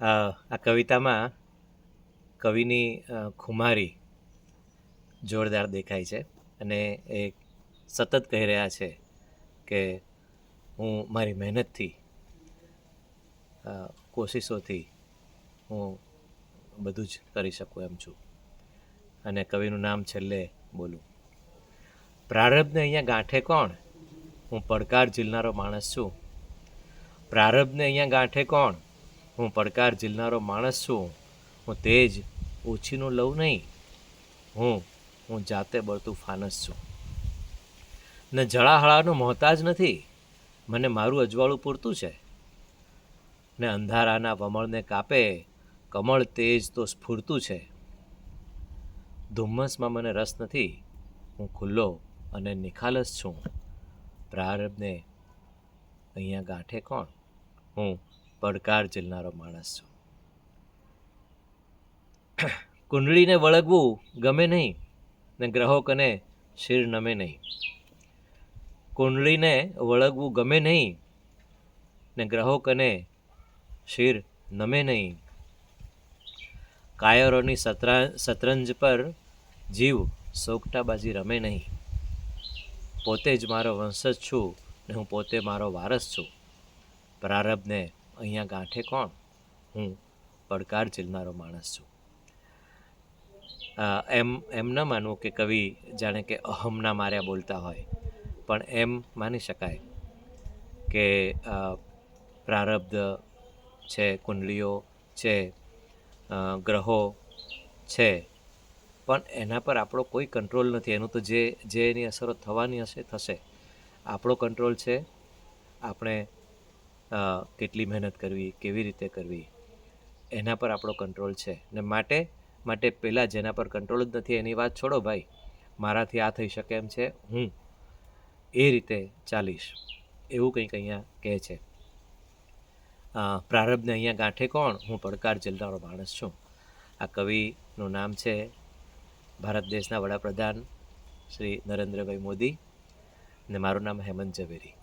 આ કવિતામાં કવિની ખુમારી જોરદાર દેખાય છે અને એ સતત કહી રહ્યા છે કે હું મારી મહેનતથી કોશિશોથી હું બધું જ કરી શકું એમ છું. અને કવિનું નામ છેલ્લે બોલું. પ્રારબ્ધને અહીંયા ગાંઠે કોણ? હું પડકાર ઝીલનારો માણસ છું. પ્રારબ્ધને અહીંયા ગાંઠે કોણ? હું પડકાર ઝીલનારો માણસ છું. હું તેજ ઓછીનું લઉં નહીં. હું હું જાતે બળતું ફાનસ છું. ને જળાહળાનો મોહતાજ નથી. મને મારું અજવાળું પૂરતું છે. ને અંધારાના વમળને કાપે. કમળ તેજ તો સ્ફૂરતું છે. ધુમ્મસમાં મને રસ નથી. હું ખુલ્લો અને નિખાલસ છું. પ્રારંભને અહીંયા ગાંઠે કોણ? હું પડકાર ઝીલનારો માણસ છું. કુંડળીને વળગવું ગમે નહીં ને ગ્રહોકને શિર નમે નહીં. કુંડળીને વળગવું ગમે નહીં ને ગ્રહોકને શિર નમે નહીં. કાયરોની સતરા, શતરંજ પર જીવ સોગટાબાજી રમે નહીં. પોતે જ મારો વંશજ છું ને હું પોતે મારો વારસ છું. પ્રારબ્ધને અહીંયા ગાંઠે કોણ? હું પડકાર ઝીલનારો માણસ છું. એમ એમ ન માનવું કે કવિ જાણે કે અહમના માર્યા બોલતા હોય, પણ એમ માની શકાય કે પ્રારબ્ધ છે, કુંડલીઓ છે ગ્રહો છે, પણ એના પર આપણો કોઈ કંટ્રોલ નથી. એનું તો જે જે એની અસરો થવાની હશે, થશે. આપણો કંટ્રોલ છે, આપણે કેટલી મહેનત કરવી, કેવી રીતે કરવી, એના પર આપણો કંટ્રોલ છે. ને માટે માટે પહેલાં જેના પર કંટ્રોલ જ નથી, એની વાત છોડો ભાઈ. મારાથી આ થઈ શકે એમ છે, હું એ રીતે ચાલીશ. એવું કંઈક અહીંયા કહે છે. પ્રારંભને અહીંયા ગાંઠે કોણ? હું પડકાર ઝીલનારો માણસ છું. આ કવિનું નામ છે ભારત દેશના વડાપ્રધાન શ્રી નરેન્દ્રભાઈ મોદી ને મારું નામ હેમંત ઝવેરી.